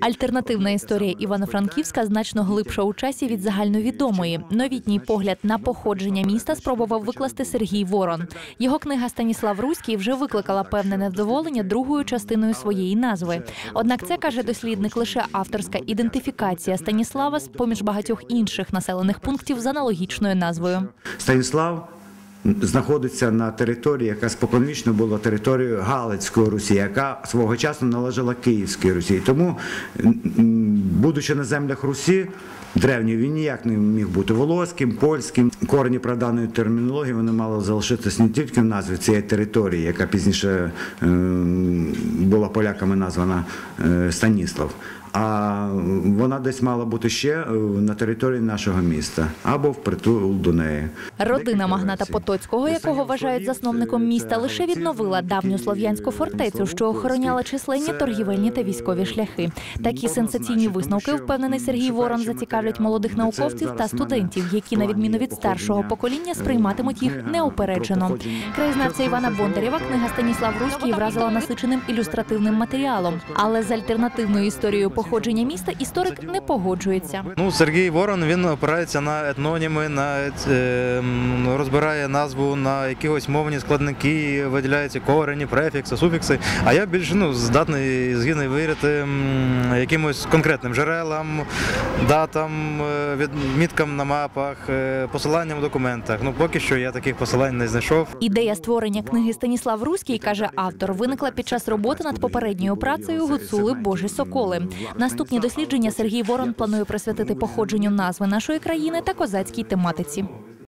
Альтернативна історія Івано-Франківська значно глибша у часі від загальновідомої. Новітній погляд на походження міста спробував викласти Сергій Ворон. Його книга Станіслав Руський вже викликала певне невдоволення другою частиною своєї назви. Однак це каже дослідник лише авторська ідентифікація Станіслава з поміж багатьох інших населених пунктів з аналогічною назвою. Станіслав знаходиться на території, яка споконвічно була територією Галицької Русі, яка свого часу належала Київській Русі. Тому, будучи на землях Русі, древньої він ніяк не міг бути волоським, польським. Корені праданої термінології вони мали залишитися не тільки в назві цієї території, яка пізніше ем, була поляками названа е, Станіслав. А вона десь мала бути ще е, на території нашого міста або впритул до неї. Родина Декілька магната версій. Потоцького, якого вважають засновником міста, лише відновила давню слов'янську фортецю, що охороняла численні торгівельні та військові шляхи. Такі сенсаційні висновки, впевнений Сергій Ворон, зацікавлять молодих науковців та студентів, які, на відміну від старшого покоління, сприйматимуть їх неупереджено. Краєзнавця Івана Бондарєва книга Станіслав Руський вразила насиченим ілюстративним матеріалом, але з альтернативною історією походження міста історик не погоджується. Ну, Сергій Ворон він опирається на етноніми, на е, розбирає назву на якісь мовні складники, виділяються корені, префікси, суфікси. А я більше ну, здатний згідний вірити якимось конкретним джерелам, датам, е, відміткам на мапах, е, посиланням в документах. Ну поки що я таких посилань не знайшов. Ідея створення книги Станіслав Руський, каже автор, виникла під час роботи над попередньою працею Гуцули Божі Соколи. Наступні дослідження Сергій Ворон планує присвятити походженню назви нашої країни та козацькій тематиці.